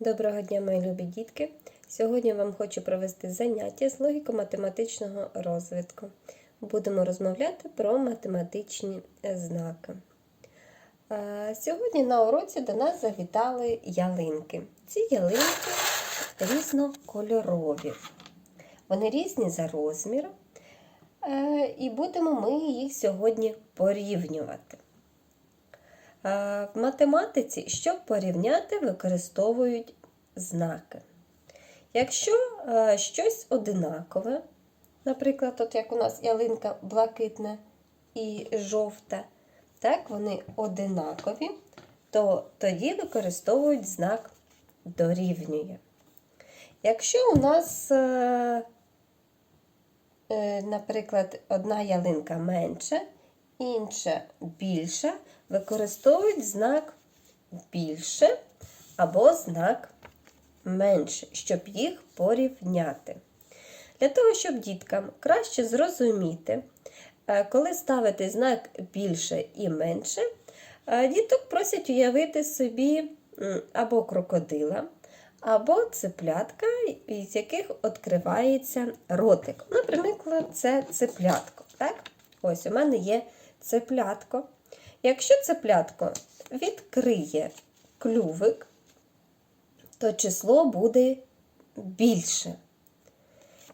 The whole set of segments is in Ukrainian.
Доброго дня, мої любі дітки! Сьогодні вам хочу провести заняття з логіко-математичного розвитку. Будемо розмовляти про математичні е, знаки. Сьогодні на уроці до нас завітали ялинки. Ці ялинки різнокольорові. Вони різні за розміром, е, і будемо ми їх сьогодні порівнювати. Е, В математиці, щоб порівняти, використовують знаки. Якщо е, щось одинакове, наприклад, от як у нас ялинка блакитна і жовта, так, вони одинакові, то тоді використовують знак дорівнює. Якщо у нас, е, наприклад, одна ялинка менша, інша більша, використовують знак більше або знак менше, щоб їх порівняти. Для того, щоб діткам краще зрозуміти, е, коли ставити знак більше і менше, е, діток просять уявити собі або крокодила, або цеплятка, із яких відкривається ротик. Наприклад, це цеплятко. Так? Ось у мене є цеплятко. Якщо цеплятко відкриє клювик, то число буде більше.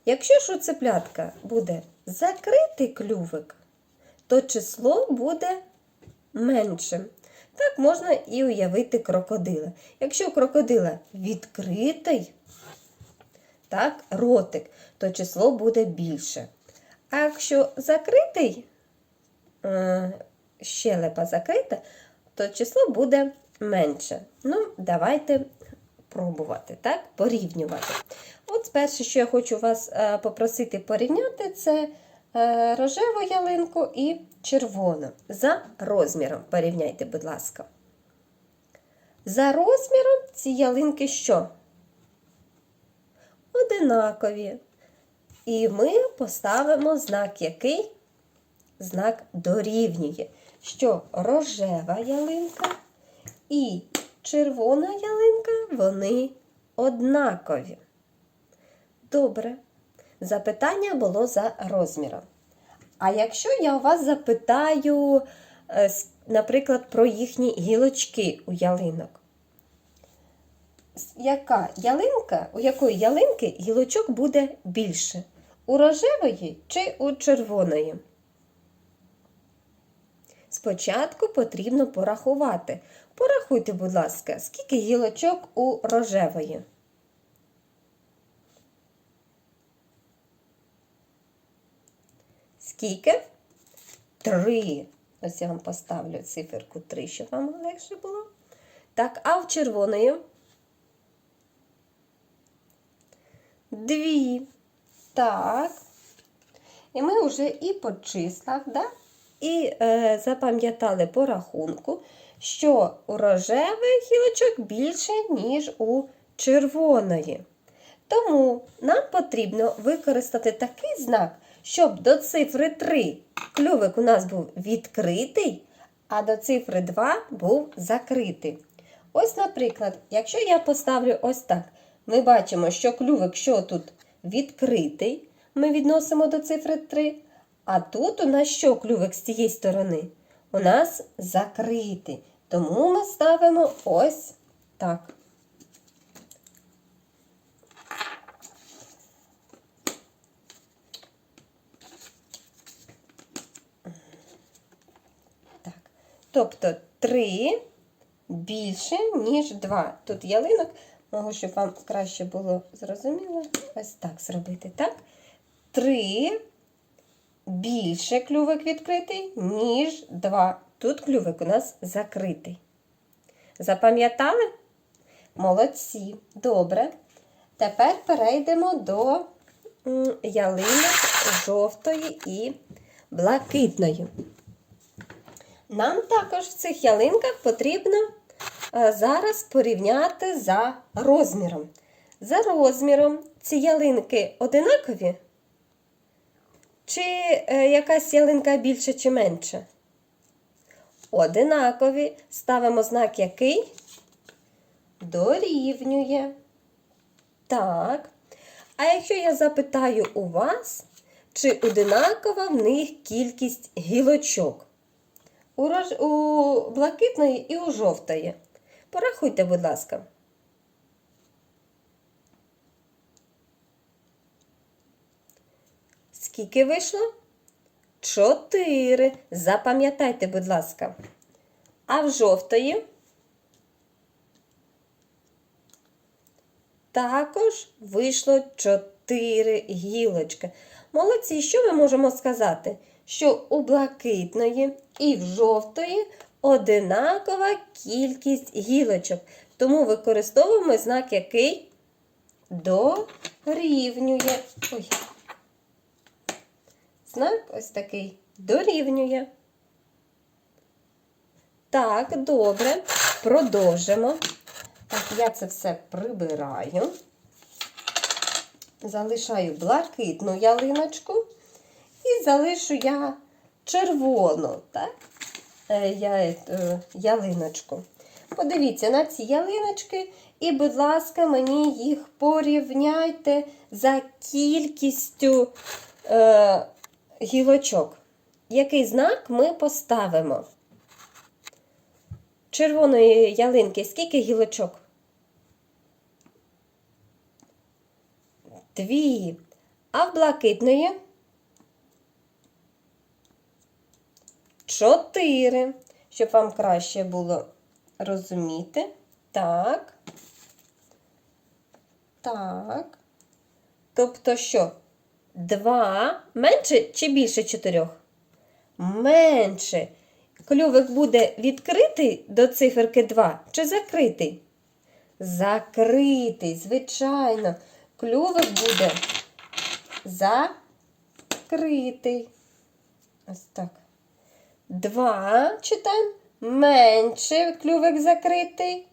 Якщо ж у цеплятка буде закритий клювик, то число буде меншим. Так можна і уявити крокодила. Якщо у крокодила відкритий так, ротик, то число буде більше. А якщо закритий, е, щелепа закрита, то число буде менше. Ну, давайте пробувати, так, порівнювати. От перше, що я хочу вас е, попросити порівняти, це е, рожеву ялинку і червону. За розміром порівняйте, будь ласка. За розміром ці ялинки що? Одинакові. І ми поставимо знак який? Знак дорівнює, що рожева ялинка і червона ялинка вони однакові. Добре. Запитання було за розміром. А якщо я у вас запитаю, е, наприклад, про їхні гілочки у ялинок, яка ялинка, у якої ялинки гілочок буде більше? У рожевої чи у червоної? Спочатку потрібно порахувати. Порахуйте, будь ласка, скільки гілочок у рожевої. Скільки? Три. Ось я вам поставлю циферку 3, щоб вам легше було. Так, а в червоної? Дві. Так. І ми вже і по числах, да? І е, запам'ятали по рахунку, що у рожевих гілочок більше, ніж у червоної. Тому нам потрібно використати такий знак, щоб до цифри 3 клювик у нас був відкритий, а до цифри 2 був закритий. Ось, наприклад, якщо я поставлю ось так, ми бачимо, що клювик, що тут відкритий, ми відносимо до цифри 3. А тут у нас що клювик з цієї сторони? У нас закритий. Тому ми ставимо ось так. Так. Тобто 3 більше, ніж 2. Тут ялинок, можу, щоб вам краще було зрозуміло. Ось так зробити. Так? 3 більше клювик відкритий, ніж 2. Тут клювик у нас закритий. Запам'ятали? Молодці. Добре. Тепер перейдемо до ялинок жовтої і блакитної. Нам також в цих ялинках потрібно е, зараз порівняти за розміром. За розміром ці ялинки одинакові? Чи е, якась ялинка більше чи менше? Одинакові. Ставимо знак який? дорівнює. Так. А якщо я запитаю у вас, чи одинакова в них кількість гілочок? У блакитної і у жовтої. Порахуйте, будь ласка. Скільки вийшло? Чотири. Запам'ятайте, будь ласка. А в жовтої? Також вийшло чотири гілочки. Молодці, що ми можемо сказати? Що у блакитної і в жовтої одинакова кількість гілочок. Тому використовуємо знак який дорівнює. Ой. Знак ось такий дорівнює. Так, добре. Продовжимо. Так, я це все прибираю. Залишаю блакитну ялиночку і залишу я червону так? Е, я, е, ялиночку. Подивіться на ці ялиночки і, будь ласка, мені їх порівняйте за кількістю е, гілочок. Який знак ми поставимо? Червоної ялинки скільки гілочок? Дві. А в блакитної? Чотири. Щоб вам краще було розуміти. Так. Так. Тобто що? Два менше чи більше чотирьох? Менше. Клювик буде відкритий до циферки 2 чи закритий? Закритий, звичайно. Клювик буде закритий. Ось так. Два читаємо. Менше клювик закритий.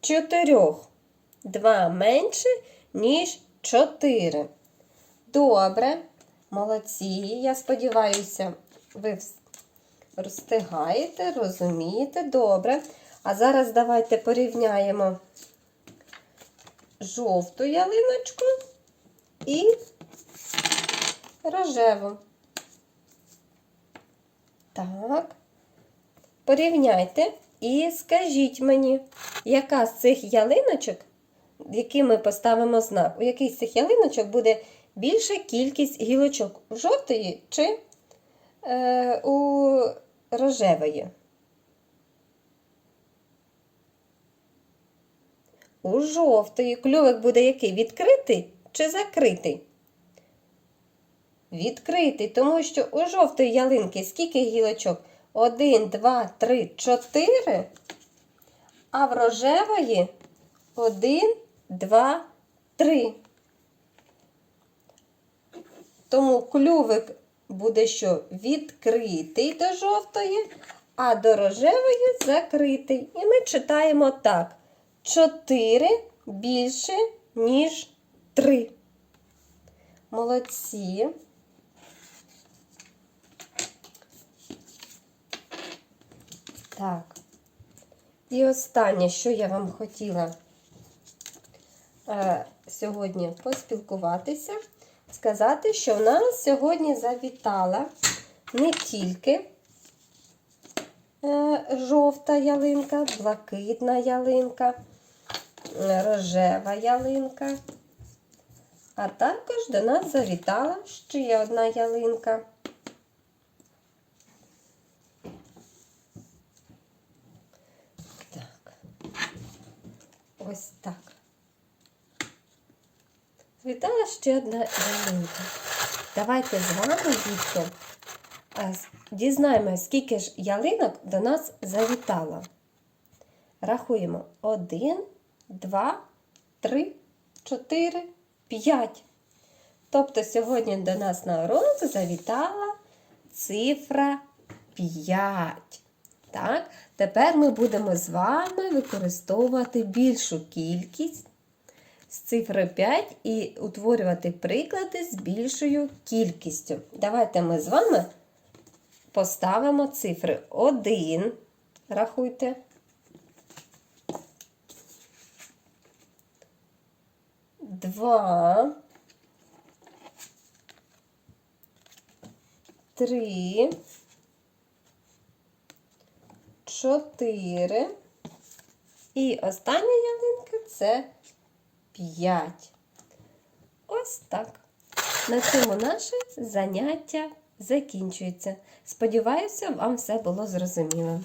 Чотирьох. Два менше, ніж чотири. Добре. Молодці. Я сподіваюся, ви розстигаєте, розумієте, добре. А зараз давайте порівняємо жовту ялиночку і рожеву. Так. Порівняйте і скажіть мені, яка з цих ялиночок, які ми поставимо знак, у якій з цих ялиночок буде більша кількість гілочок? У жовтої чи е, у рожевої? У жовтої клювик буде який? Відкритий чи закритий? Відкритий, тому що у жовтої ялинки скільки гілочок? Один, два, три, чотири. А в рожевої один, два, три. Тому клювик буде що відкритий до жовтої, а до рожевої закритий. І ми читаємо так. 4 більше, ніж 3. Молодці. Так. І останнє, що я вам хотіла е, сьогодні поспілкуватися, сказати, що в нас сьогодні завітала не тільки е, жовта ялинка, блакитна ялинка, рожева ялинка, а також до нас завітала ще одна ялинка. Так, ось так. Завітала ще одна ялинка. Давайте з вами, дітки, дізнаємося, скільки ж ялинок до нас завітало. Рахуємо. Один, два, три, чотири, п'ять. Тобто сьогодні до нас на урок завітала цифра 5. Так, тепер ми будемо з вами використовувати більшу кількість з цифри 5 і утворювати приклади з більшою кількістю. Давайте ми з вами поставимо цифри 1. Рахуйте. два, три, чотири. І остання ялинка це п'ять. Ось так. На цьому наше заняття закінчується. Сподіваюся, вам все було зрозуміло.